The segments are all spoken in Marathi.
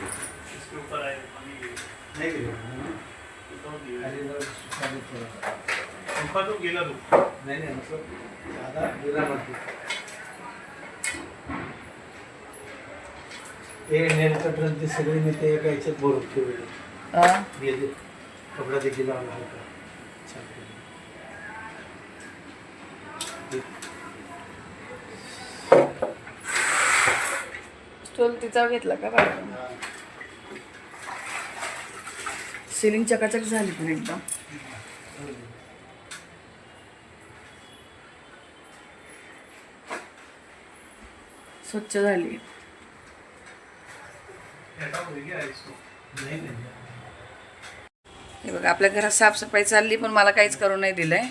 इसके ऊपर आए नाही गेलो गेला तो नाही नाही मतलब गेला ते नेल कटर सगळे मी ते एका याच्यात बोलत ठेवले गेले कपडा देखील लावला होता स्टोल तिचा घेतला का बाहेर सिलिंग चकाचक झाली पण एकदम स्वच्छ झाली. हे बघा आपल्या घरात साफसफाई चालली पण मला काहीच करू नाही दिलं आहे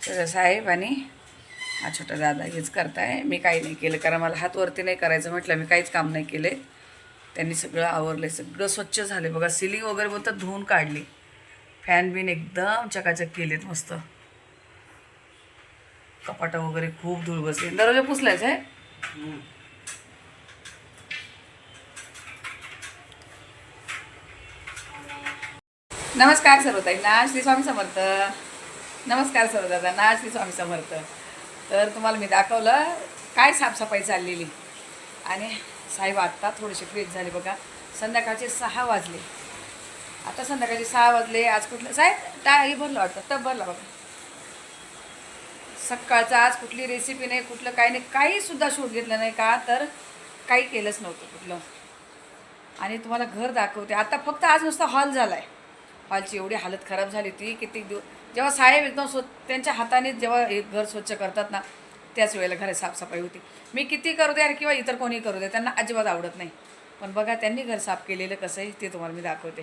सगळं साहेब आणि हा छोटा दादा हेच करताय. मी काही नाही केलं कारण मला हात वरती नाही करायचं म्हटलं मी काहीच काम नाही केले. त्यांनी सगळं आवरलं सगळं स्वच्छ झाले बघा सिलिंग वगैरे बोलतात धुवून काढली. फॅन बिन एकदम चकाचक केलेत मस्त. कपाट वगैरे खूप धूळ बसली दरवाजा पुसलायच आहे नमस्कार सर्वताई. ना श्री स्वामी समर्थ. नमस्कार सर्व दादा ना श्री स्वामी समर्थ. तर तुम्हाला मी दाखवलं काय साफसफाई चाललेली. आणि साहेब आत्ता थोडेसे फ्रेश झाले बघा. संध्याकाळचे सहा वाजले. आता संध्याकाळचे सहा वाजले. आज कुठलं? साहेब टा हे भरलं वाटतं. टब भरला बघा. सकाळचं आज कुठली रेसिपी नाही कुठलं काही नाही. काहीसुद्धा शोध घेतलं नाही का? तर काही केलंच नव्हतं कुठलं. आणि तुम्हाला घर दाखवते. आता फक्त आज नुसता हॉल झाला आहे हॉलची एवढी हालत खराब झाली होती. किती दिवस जेव्हा साहेब एकदम स्व त्यांच्या हाताने जेव्हा घर स्वच्छ करतात ना त्याच वेळेला घरात साफसफाई होती. मी किती करू दे किंवा इतर कोणी करू दे त्यांना अजिबात आवडत नाही. पण बघा त्यांनी घर साफ केलेलं कसं आहे ते तुम्हाला मी दाखवते.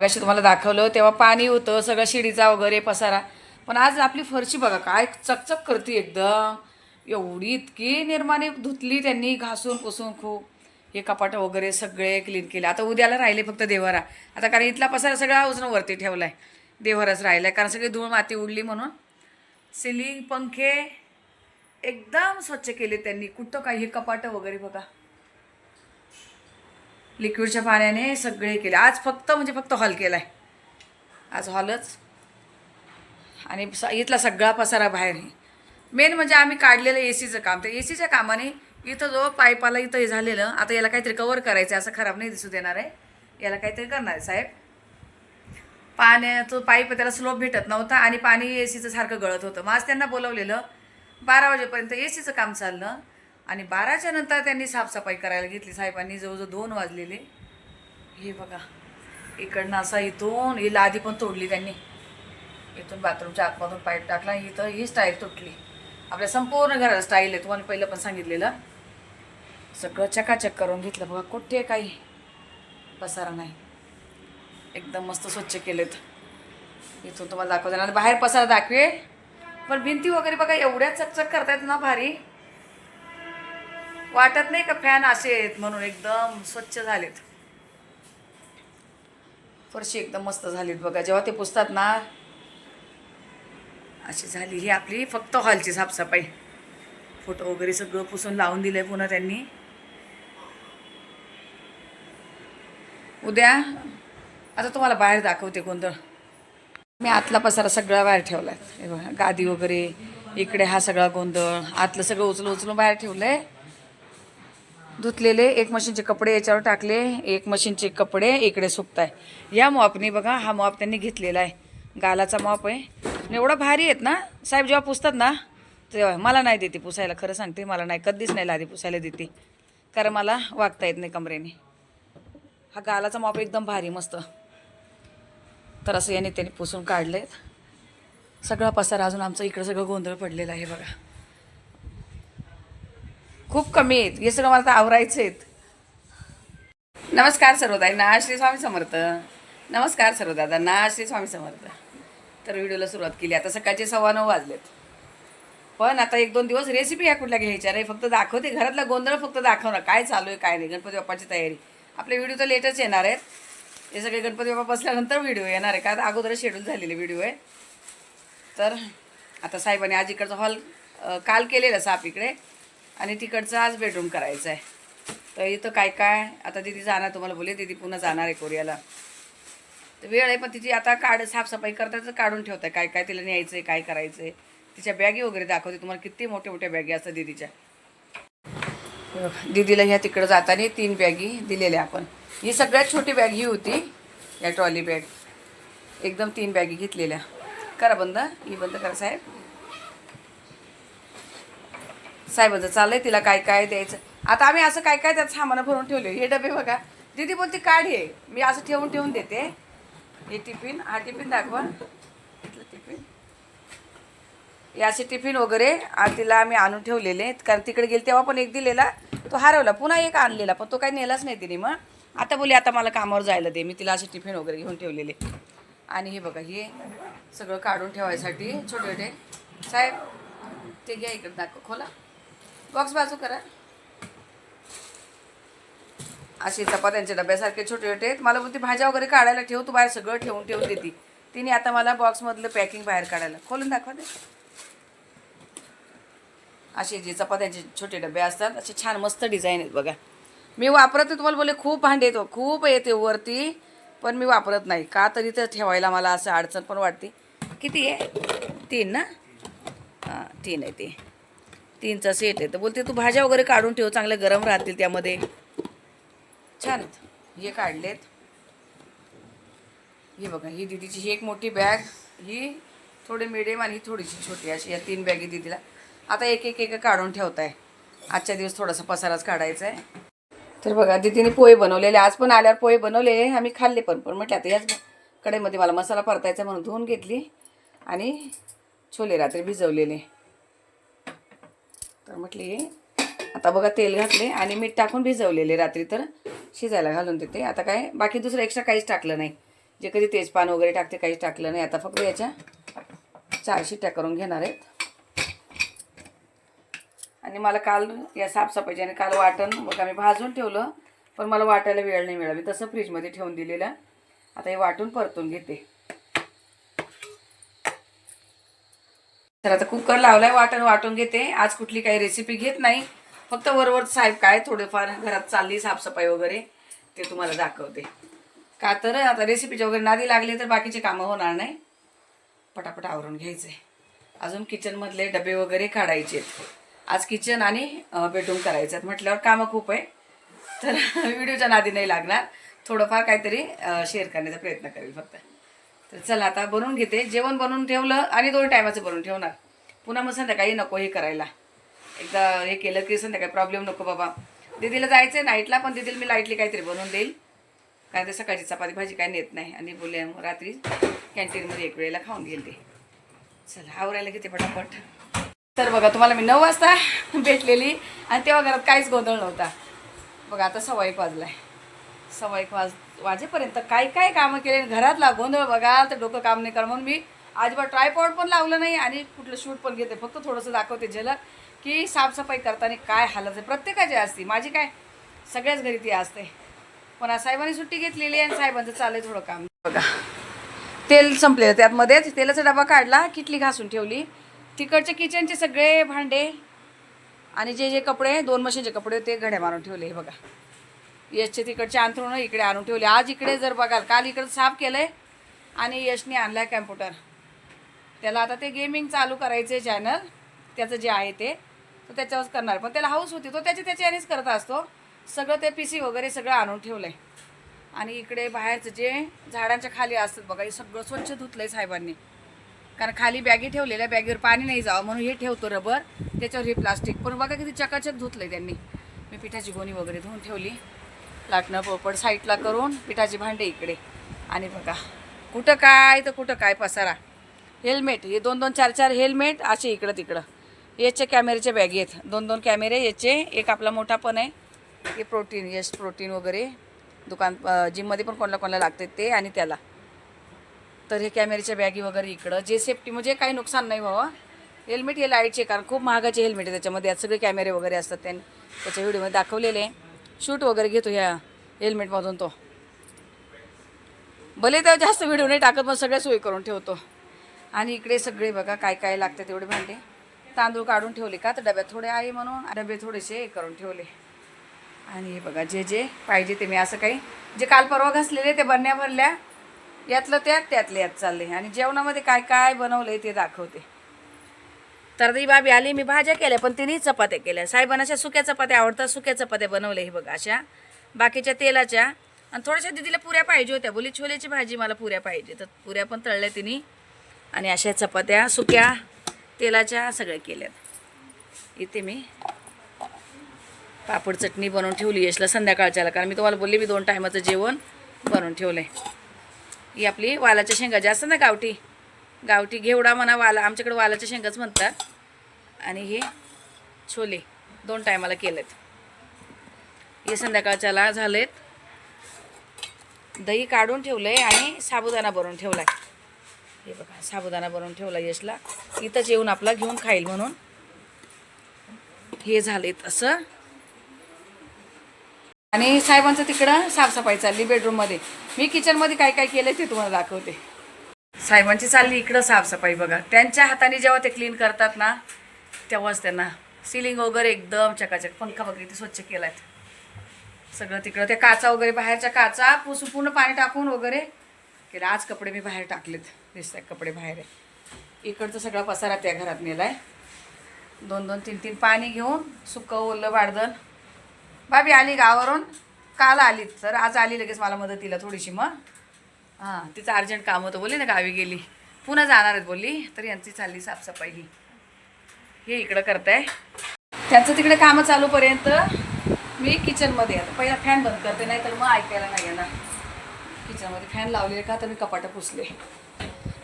बघाशी तुम्हाला दाखवलं तेव्हा पाणी होतं सगळं शिडीचा वगैरे पसारा. पण आज आपली फरशी बघा काय चकचक करते एकदम. एवढी इतकी निर्माणे धुतली त्यांनी घासून पुसून खूप. हे कपाटं वगैरे सगळे क्लीन केले. आता उद्याला राहिले फक्त देवारा. आता कारण इथला पसारा सगळा उजनं वरती ठेवला आहे देवाराच राहिला आहे कारण सगळी धूळ माती उडली म्हणून. सिलिंग पंखे एकदम स्वच्छ केले त्यांनी. कुठं काही हे कपाटं वगैरे बघा. लिक्विडच्या पाण्याने सगळे केले. आज फक्त म्हणजे फक्त हॉल केला आहे आज हॉलच. आणि इथला सगळा पसारा बाहेर मेन म्हणजे आम्ही काढलेलं ए सीचं काम. तर ए सीच्या कामाने इथं जो पाईपाला इथं हे झालेलं. आता याला काहीतरी कवर करायचं आहे, असं खराब नाही दिसू देणार आहे. याला काहीतरी करणार आहे साहेब. पाण्याचं पाईप त्याला स्लोप भेटत नव्हता आणि पाणी ए सीचं सारखं गळत होतं. मग आज त्यांना बोलवलेलं बारा वाजेपर्यंत ए सीचं काम चाललं आणि बाराच्या नंतर त्यांनी साफसफाई करायला घेतली. साहेबांनी जवळजवळ दोन वाजलेले. हे बघा इकडनं असा इथून ही लादी पण तोडली त्यांनी. इथून बाथरूमच्या आतमधून पाईप टाकला इथं ही स्टाईल तुटली. आपल्या संपूर्ण घराला स्टाईल आहे तुम्हाला पहिलं पण सांगितलेलं. सगळं चकाचक करून घेतलं. बघा कुठे काही? पसारा नाही. एकदम मस्त स्वच्छ केलेत. इथून तुम्हाला दाखवते. आणि बाहेर पसारा दाखवे पण भिंती वगैरे बघा एवढ्या चकचक करतायत ना भारी. वाटत नाही का फॅन असे आहेत म्हणून एकदम स्वच्छ झालेत. फरशी एकदम मस्त झालीत बघा. जेव्हा ते पुसतात ना अशी झाली ही आपली फक्त हॉलची साफसफाई. फोटो वगैरे सगळं पुसून लावून दिलंय पुन्हा त्यांनी. उद्या आता तुम्हाला बाहेर दाखवते गोंधळ मी आतला पसारा सगळा बाहेर ठेवला आहे बघा गादी वगैरे इकडे हा सगळा गोंधळ आतलं सगळं उचलून उचलून बाहेर ठेवलं आहे धुतलेले एक मशीनचे कपडे याच्यावर टाकले एक मशीनचे कपडे इकडे सुकताय. या मॉपने बघा हा मॉप त्यांनी घेतलेला आहे. गालाचा मॉप आहे. एवढा भारी आहेत ना? साहेब जेव्हा पुसतात ना तेव्हा मला नाही देते पुसायला. खरं सांगते मला नाही कधीच नाही लादी पुसायला देते. कारण मला वागता येत नाही कमरेने. हा गालाचा मॉप एकदम भारी मस्त. तर असं याने त्याने पुसून काढले आहेत सगळा पसारा अजून आमचं इकडं सगळं गोंधळ पडलेला आहे बघा. खूप कमी आहेत. हे सगळं मला तर आवरायचं आहेत. नमस्कार सर्वदाईंना श्री स्वामी समर्थ. नमस्कार सर्वदादांना श्री स्वामी समर्थ. तर व्हिडिओला सुरुवात केली. आता सकाळचे सव्वा नऊ वाजलेत. पण आता एक दोन दिवस रेसिपी या कुठल्या घ्यायच्या? रे फक्त दाखवते. घरातला गोंधळ फक्त दाखवणार. काय चालू आहे काय नाही. गणपती बाप्पाची तयारी. आपले व्हिडिओ तर लेटच येणार आहेत. हे सगळे गणपती बाप्पा बसल्यानंतर व्हिडिओ येणार आहे. का तर अगोदरच शेड्यूल झालेले व्हिडिओ आहे. तर आता साहेबांनी आज इकडचा हॉल काल केलेला साप इकडे. आणि तिकडचं आज बेडरूम करायचं आहे तर इथं काय काय? आता दिदी जाणार तुम्हाला बोलले दिदी पुन्हा जाणार आहे कोरियाला. तर वेळ आहे पण तिची आता काढ साफसफाई करताच काढून ठेवत आहे काय काय तिला न्यायचं आहे काय करायचं आहे तिच्या बॅगी वगैरे दाखवते. तुम्हाला किती मोठ्या मोठ्या बॅगी असतात दिदीच्या. दिदीला ह्या तिकडं जाताना तीन बॅगी दिलेल्या आपण. ही सगळ्यात छोटी बॅग ही होती या ट्रॉली बॅग. एकदम तीन बॅगी घेतलेल्या. करा बंद ही बंद करा साहेब. साहेबांचं चाललंय तिला काय काय द्यायचं? आता आम्ही असं काय काय त्यात सामान भरून ठेवले? हे डबे बघा. दीदी बोलते काढ आहे मी असं ठेवून ठेवून देते. हे टिफिन हा टिफिन दाखवा. इथलं टिफिन. हे असे टिफिन वगैरे तिला आम्ही आणून ठेवलेले. कारण तिकडे गेले तेव्हा पण एक दिलेला. तो हरवला. पुन्हा एक आणलेला पण तो काही नेलाच नाही तिने मग. आता बोले आता मला कामावर जायला दे. मी तिला असे टिफिन वगैरे घेऊन ठेवलेले. आणि हे बघा हे सगळं काढून ठेवायसाठी छोटे छोटे. साहेब ते घ्या इकडे दाखव खोला. बॉक्स बाजू करा. असे चपात्यांच्या डब्यासारखे छोटे छोटे मला बोलते भाज्या वगैरे काढायला ठेव तू बाहेर सगळं ठेवून ठेवून देते. तिने आता मला बॉक्समधलं पॅकिंग बाहेर काढायला. खोलून दाखवा दे असे जे चपात्यांचे छोटे डबे असतात असे छान मस्त डिझाईन आहेत बघा. मी वापरते तुम्हाला बोलले खूप भांडे येतो खूप येते वरती पण मी वापरत नाही. का तरी तर ठेवायला मला असं अडचण पण वाटते. किती आहे? तीन ना? हां तीन आहे ते. तीनचा सेट आहे. तर बोलते तू भाज्या वगैरे काढून ठेव चांगल्या गरम राहतील त्यामध्ये. छान. आहेत हे काढलेत. हे बघा ही दीदीची ही एक मोठी बॅग ही थोडी मिडियम आणि ही थोडीशी छोटी अशी या तीन बॅगी दीदीला. आता एक एक एक काढून ठेवत आहे आजच्या दिवस थोडासा पसाराच काढायचा आहे तर बघा दिदीने पोहे बनवलेले. आज पण आल्यावर पोहे बनवलेले आम्ही खाल्ले पण. पण म्हटलं आता याच कडेमध्ये मला मसाला परतायचा म्हणून धुवून घेतली आणि छोले रात्री भिजवलेले. तर म्हटली आता बघा तेल घातले आणि मीठ टाकून भिजवलेले रात्री तर शिजायला घालून देते. आता काय बाकी दुसरं एक्स्ट्रा काहीच टाकलं नाही. जे कधी तेजपान वगैरे टाकते काहीच टाकलं नाही. आता फक्त याच्या चार शिट्ट्या करून घेणार आहेत. आणि मला काल या साफसफाईची आणि काल वाटण बघा मी भाजून ठेवलं पण मला वाटायला वेळ नाही मिळाला. मी तसं फ्रीजमध्ये ठेवून दिलेलं. आता हे वाटून परतून घेते. तर आता कुकर लावलाय वाटण वाटून घेते. आज कुठली काही रेसिपी घेत नाही. फक्त वरवर साहेब काय थोडेफार घरात चालली साफसफाई वगैरे ते तुम्हाला दाखवते. का तर आता रेसिपीचे वगैरे नादी लागले तर बाकीचे कामं होणार नाही. पटापट आवरून घ्यायचे. अजून किचनमधले डबे वगैरे काढायचे आहेत आज किचन आणि बेडरूम करायचं आहेत. म्हटल्यावर कामं खूप आहे. तर व्हिडिओच्या नादी नाही लागणार. थोडंफार काहीतरी शेअर करण्याचा प्रयत्न करेल फक्त. तर चला आता बनवून घेते. जेवण बनवून ठेवलं आणि दोन टायमाचं बनवून ठेवणार. पुन्हा मग संध्याकाळी नको हे करायला. एकदा हे केलं की संध्याकाळी प्रॉब्लेम नको बाबा. दीदीला जायचं आहे नाईटला पण दिदीला मी लाईटली काहीतरी बनवून देईल. कारण ते सकाळची चपाती भाजी काही नेत नाही. आणि बोलले मग रात्री कॅन्टीनमध्ये एक वेळेला खाऊन घेईल ते. चला आवरायला घेते पटापट तर बघा तुम्हाला मी नऊ वाजता भेटलेली आणि तेव्हा घरात काहीच गोंधळ नव्हता. बघा आता सव्वा एक वाजलाय. सव्वा एक वाज वाजेपर्यंत काय काय कामं केले घरातला गोंधळ बघा तर डोकं काम नाही कर म्हणून मी अजिबात ट्रायपॉड पण लावलं नाही आणि कुठलं शूट पण घेते. फक्त थोडंसं दाखवते झलक की साफसफाई करताना काय हालत आहे. प्रत्येकाची असते. माझी काय? सगळ्याच घरी ती असते. पण आज साहेबांनी सुट्टी घेतलेली आहे आणि साहेबांचं चाललंय थोडं काम. बघा तेल संपलेलं. त्यातमध्येच तेलाचा डबा काढला किटली घासून ठेवली. तिकडचे किचनचे सगळे भांडे आणि जे जे कपडे दोन मशीनचे कपडे होते घड्या मारून ठेवले हे बघा. यशचे तिकडचे अंथरुण इकडे आणून ठेवले. आज इकडे जर बघाल काल इकडे साफ केलं आहे आणि यशने आणला आहे कॅम्प्युटर. त्याला आता ते गेमिंग चालू करायचे चॅनल त्याचं जे आहे ते तो त्याच्यावरच करणार. पण त्याला हाऊस होती तो त्याच्या त्याच्या यानेच करत असतो. सगळं ते पी सी वगैरे सगळं आणून ठेवलं आहे आणि इकडे बाहेरचं जे झाडांच्या खाली असतात बघा हे सगळं स्वच्छ धुतलं आहे साहेबांनी. कारण खाली बॅगी ठेवलेल्या बॅगीवर पाणी नाही जावं म्हणून हे ठेवतो रबर त्याच्यावर हे प्लास्टिक. पण बघा किती चकाचक धुतलं आहे त्यांनी. मी पिठाची गोणी वगैरे धुवून ठेवली. लाटणं पोपड साईडला करून पिठाची भांडे इकडे. आणि बघा कुठं काय तर कुठं काय पसारा. हेल्मेट हे दोन दोन चार चार हेल्मेट असे इकडं तिकडं. याचे कॅमेऱ्याच्या बॅगी आहेत. दोन दोन कॅमेरे याचे. एक आपला मोठा पण आहे. हे प्रोटीन यश प्रोटीन वगैरे. दुकान जिममध्ये पण कोणाला कोणाला लागते ते आणि त्याला. तर हे कॅमेऱ्याच्या बॅगी वगैरे इकडं. जे सेफ्टी म्हणजे काही नुकसान नाही व्हावं हेल्मेट हे लाईटचे कारण खूप महागाचे हेल्मेट आहे त्याच्यामध्ये. सगळे कॅमेरे वगैरे असतात त्यांनी त्याच्या व्हिडिओमध्ये दाखवलेले. शूट वगैरे घेतो ह्या हेल्मेटमधून तो. भले तर जास्त व्हिडिओ नाही टाकत मग सगळ्या सोयी करून ठेवतो. आणि इकडे सगळे बघा काय काय लागते तेवढे भांडे. तांदूळ काढून ठेवले का? तर डब्यात थोडे आहे म्हणून. डबे थोडेसे हे करून ठेवले. आणि हे बघा जे जे पाहिजे ते मी असं काही जे काल परवा घासलेले ते बरण्या भरल्या. यातलं त्यात त्यातले यात चालले आणि जेवणामध्ये काय काय बनवलंय ते दाखवते. तर ती बाबी आली मी भाज्या केल्या पण तिनेही चपात्या केल्या. साहेबांना अशा सुक्या चपात्या आवडतात सुक्या चपात्या बनवल्या हे बघा अशा. बाकीच्या तेलाच्या. आणि थोड्याशा दिदीला पुऱ्या पाहिजे होत्या. बोली छोल्याची भाजी मला पुऱ्या पाहिजे. तर पुऱ्या पण तळल्या तिने. आणि अशा चपात्या सुक्या तेलाच्या सगळ्या केल्यात. इथे मी पापड चटणी बनवून ठेवली यशला संध्याकाळच्याला. कारण मी तुम्हाला बोलले मी दोन टायमाचं जेवण बनवून ठेवलं आहे ही आपली वालाच्या शेंगा. जास्त ना गावठी. गावठी घेवडा म्हणा वाला आमच्याकडे वालाच्या शेंगाच म्हणतात. आणि हे छोले दोन टायमाला केलेत. हे संध्याकाळच्याला झालेत. दही काढून ठेवलं आहे आणि साबुदाणा भरून ठेवला आहे हे बघा साबुदाणा बनवून ठेवला यशला. इथंच येऊन आपला घेऊन खाईल म्हणून. हे झालेत असं. आणि साहेबांचं तिकडं साफसफाई चालली बेडरूममध्ये मी किचनमध्ये काय काय केलं ते तुम्हाला दाखवते. साहेबांची चालली इकडं साफसफाई बघा. त्यांच्या हाताने जेव्हा ते क्लीन करतात ना तेव्हाच त्यांना सिलिंग वगैरे एकदम चकाचक. पंखा वगैरे ते स्वच्छ केलायत सगळं तिकडं त्या काचा वगैरे बाहेरच्या काचा पुसून पूर्ण पाणी टाकून वगैरे केलं. आज कपडे मी बाहेर टाकलेत. दिसतात कपडे बाहेर आहे. इकडचं सगळा पसारा त्या घरात नेलाय. दोन दोन तीन तीन पाणी घेऊन सुकं ओलं वाढदन. बाबी आली गावावरून. काल आली तर आज आली लगेच मला मदतीला थोडीशी मग. हां तिचं अर्जंट काम होतं. बोलली ना गावी गेली. पुन्हा जाणार आहेत बोलली. तर यांची चालली साफसफाई. ही हे इकडं करताय. त्यांचं तिकडे कामं चालूपर्यंत मी किचनमध्ये आता पहिला फॅन बंद करते नाही तर मग ऐकायला नाही येणार. किचनमध्ये फॅन लावलेले का तर मी कपाटं पुसले.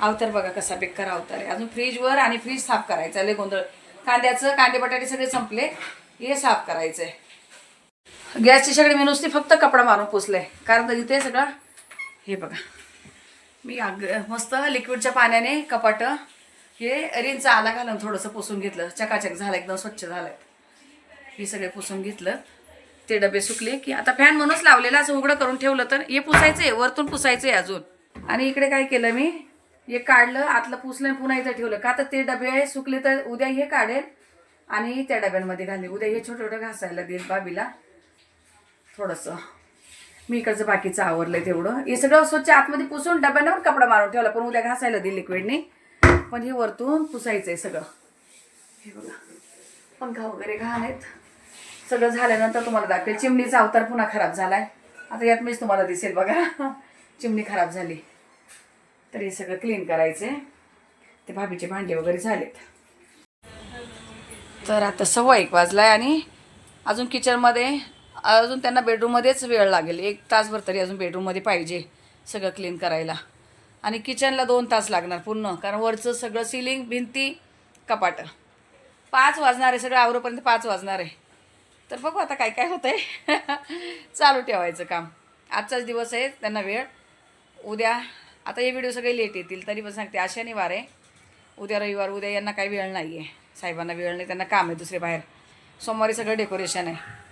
अवतार बघा कसा बेकार अवतार आहे. अजून फ्रीजवर आणि फ्रीज साफ करायचं लय गोंधळ. कांद्याचं कांदे बटाटे सगळे संपले. हे साफ करायचं आहे गॅसची सगळी मी नुसती फक्त कपडा मारून पुसले. कारण तर इथे सगळं हे बघा. मी अग मस्त लिक्विडच्या पाण्याने कपाट हे रिंचा आला घालून थोडंसं पुसून घेतलं. चकाचक झालं एकदम स्वच्छ झालं. हे सगळे पुसून घेतलं. ते डबे सुकले की आता फॅन म्हणूनच लावलेला असं उघडं करून ठेवलं तर हे पुसायचं आहे वरतून पुसायचं आहे अजून. आणि इकडे काय केलं मी? हे काढलं आतलं पुसलं आणि पुन्हा इथं ठेवलं. का तर ते डबे सुकले तर उद्या हे काढेल आणि त्या डब्यांमध्ये घालेल. उद्या हे छोटं छोटं घासायला देईल बाबीला. थोडंसं. मी इकडचं बाकीचं आवरलंय तेवढं. हे सगळं स्वच्छ आतमध्ये पुसून डब्यावर कपडा मारून ठेवला पण उद्या घासायला दिली लिक्विडने पण हे वरतून पुसायचं आहे सगळं. हे बघा. पंखा वगैरे घाण आहेत. सगळं झाल्यानंतर तुम्हाला दाखवेल. चिमणीचा अवतार पुन्हा खराब झाला आहे आता यात मीच तुम्हाला दिसेल बघा. चिमणी खराब झाली. तर हे सगळं क्लीन करायचे ते भाभीचे भांडे वगैरे झालेत. तर आता सव्वा एक वाजलाय आणि अजून किचनमध्ये अजून त्यांना बेडरूममध्येच वेळ लागेल. एक तासभर तरी अजून बेडरूममध्ये पाहिजे सगळं क्लीन करायला. आणि किचनला दोन तास लागणार पूर्ण कारण वरचं सगळं सिलिंग भिंती कपाट. पाच वाजणार आहे सगळं आवरोपर्यंत पाच वाजणार आहे. तर बघू आता काय काय होतं आहे चालू ठेवायचं काम. आजचाच दिवस आहे त्यांना वेळ. उद्या आता हे व्हिडिओ सगळे लेट येतील तरी पण सांगते आज शनिवार आहे. उद्या रविवार उद्या यांना काही वेळ नाही आहे साहेबांना वेळ नाही त्यांना काम आहे दुसरे बाहेर. सोमवारी सगळं डेकोरेशन आहे.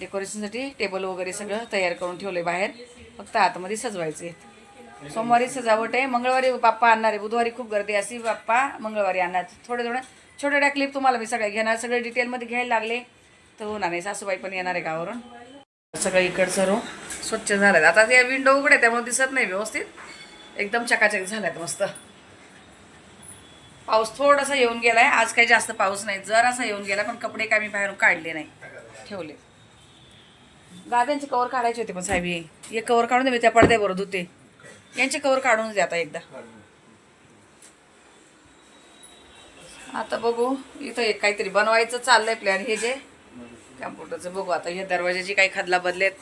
डेकोरेशनसाठी टेबल वगैरे सगळं तयार करून ठेवलं आहे बाहेर. फक्त आतमध्ये सजवायचे सोमवारी सजावट आहे. मंगळवारी बाप्पा आणणार आहे. बुधवारी खूप गर्दी अशी बाप्पा मंगळवारी आणणार थोडे थोडे. छोट्या छोट्या क्लिप तुम्हाला मी सगळ्या घेणार. सगळे डिटेलमध्ये घ्यायला लागले. तर होणार नाही सासूबाई पण येणार आहे गावावरून. सगळं इकडचं रूम स्वच्छ झालं आहे आता ते विंडो उघडे त्यामुळे दिसत नाही व्यवस्थित. एकदम चकाचक झाल्यात मस्त. पाऊस थोडासा येऊन गेलाय. आज काही जास्त पाऊस नाही. जरासा येऊन गेला पण कपडे काय मी बाहेरून काढले नाही. ठेवले. गाद्यांचे कवर काढायचे होते पण साहेब हे. हे कवर काढून दे मी त्या पडद्यावर धुते. यांचे कवर काढून दे आता एकदा. आता बघू इथं एक काहीतरी बनवायचं चाललंय प्लॅन हे जे कॅम्प्युटरचं बघू आता. हे दरवाजाची काही खदला बदलेत.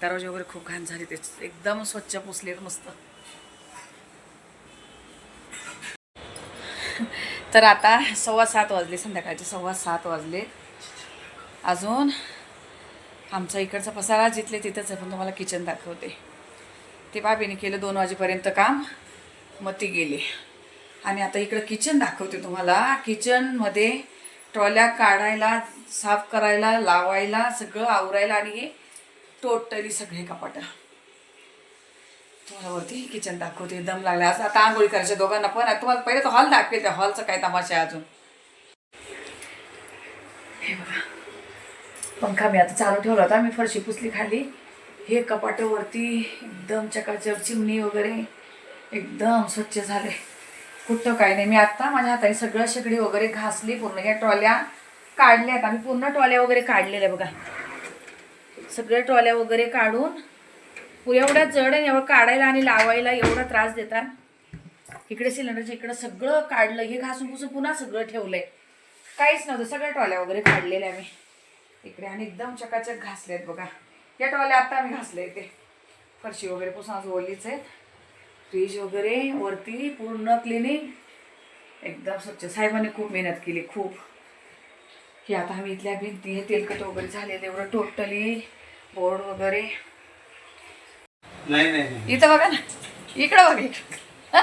दरवाजे वगैरे खूप घाण झाले ते एकदम स्वच्छ पुसलेत मस्त. तर आता सव्वा सात वाजले संध्याकाळचे सव्वा सात वाजले. अजून आमचा इकडचा पसारा जिथले तिथंच आहे पण तुम्हाला किचन दाखवते. ते बाबीने केलं दोन वाजेपर्यंत काम मग ती गेली. आणि आता इकडं किचन दाखवते तुम्हाला. किचनमध्ये ट्रॉल्या काढायला साफ करायला लावायला सगळं आवरायला आणि हे टोटली सगळे कपाटं. तुम्हाला वरती किचन दाखवते दम लागला. आज आता आंघोळी करायच्या दोघांना पण. तुम्हाला पहिले तर हॉल दाखवेल त्या हॉलचं काय तमाशा आहे अजून. हे बघा. पंखा मी आता चालू ठेवला होता मी फरशी पुसली खाली. हे कपाटावरती एकदम चकाचक चिमणी वगैरे एकदम स्वच्छ झाले. कुठं काय नाही. मी आत्ता माझ्या हाताने सगळं शेगडी वगैरे घासली पूर्ण ह्या ट्रॉल्या काढल्यात आम्ही पूर्ण ट्रॉल्या वगैरे काढलेल्या बघा. सगळ्या ट्रॉल्या वगैरे काढून एवढ्या जड आहे एवढं काढायला आणि लावायला एवढा त्रास देतात. इकडे सिलेंडरच्या इकडं सगळं काढलं. हे घासून पुसून पुन्हा सगळं ठेवलं आहे काहीच नव्हतं. सगळ्या ट्रॉल्या वगैरे काढलेल्या आम्ही. इकडे आणि एकदम चकाचक घासलेत बघा. या ट्रॉल्या आता आम्ही घासले ते. फरशी वगैरे पुसून आज ओलीच आहेत. फ्रीज वगैरे वरती पूर्ण क्लिनिंग. एकदम स्वच्छ. साहेबांनी खूप मेहनत केली खूप. हे आता आम्ही इथल्या भिंती हे तेलकट वगैरे झालेलं एवढं टोटली बोर्ड वगैरे. नाही नाही नाही. इथं बघा ना. इकडं बघा इकडं.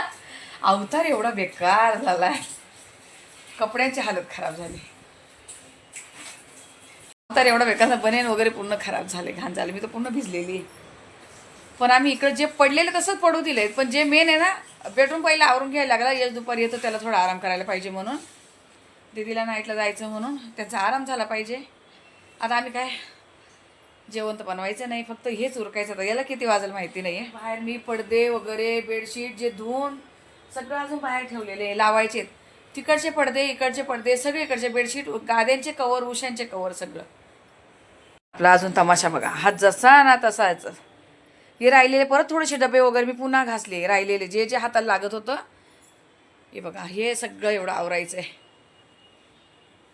अवतार एवढा बेकार झालाय. कपड्यांची हालत खराब झाली. तर एवढा बेकार बनेन वगैरे पूर्ण खराब झाले घाण झाले. मी तर पूर्ण भिजलेली आहे. पण आम्ही इकडं जे पडलेले तसंच पडू दिले पण जे मेन आहे ना बेडरूम पहिला आवरून घ्यायला लागला यश दुपारी येतो त्याला थोडा आराम करायला पाहिजे म्हणून. दीदीला नाईटला जायचं म्हणून त्यांचा आराम झाला पाहिजे. आता आम्ही काय जेवण तर बनवायचं नाही फक्त हेच उरकायचं तर याला किती वाजेल माहिती नाही आहे बाहेर मी पडदे वगैरे बेडशीट जे धुवून सगळं अजून बाहेर ठेवलेले लावायचे तिकडचे पडदे इकडचे पडदे सगळीकडचे बेडशीट गाद्यांचे कवर उशांचे कवर सगळं. आपला अजून तमाशा बघा. हात जसा ना तसाच. हे राहिलेले परत थोडेसे डबे वगैरे मी पुन्हा घासले. राहिलेले जे जे हाताला लागत होतं. हे बघा हे सगळं एवढं आवरायचं आहे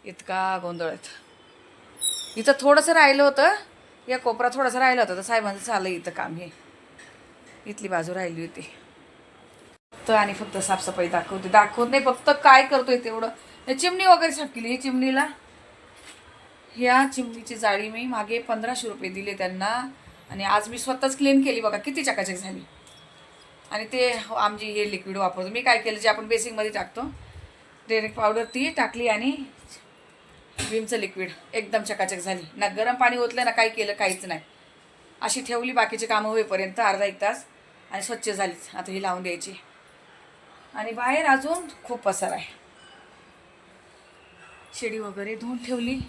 इतका गोंधळ आहेत इथं थोडंसं राहिलं होतं. या कोपरा थोडासा राहिला होता. तर साहेबांचं चाललं इथं काम हे. इथली बाजू राहिली होती. तर आणि फक्त साफसफाई दाखवते. दाखवत नाही फक्त काय करतोय तेवढं. हे चिमणी वगैरे साफ केली चिमणीला. ह्या चिमणीची जाळी मी मागे पंधराशे रुपये दिले त्यांना. आणि आज मी स्वतःच क्लीन केली बघा किती चकाचक झाली. आणि ते आमची हे लिक्विड वापरतो. मी काय केलं जे आपण बेसिंगमध्ये टाकतो डेरेक पावडर ती टाकली आणि विमचं लिक्विड एकदम चकाचक झाली. ना गरम पाणी ओतलं ना काही केलं काहीच नाही. अशी ठेवली बाकीचे कामं होईपर्यंत अर्धा एक तास आणि स्वच्छ झालीच. आता ही लावून द्यायची. आणि बाहेर अजून खूप पसार आहे. शेडी वगैरे धुवून ठेवली.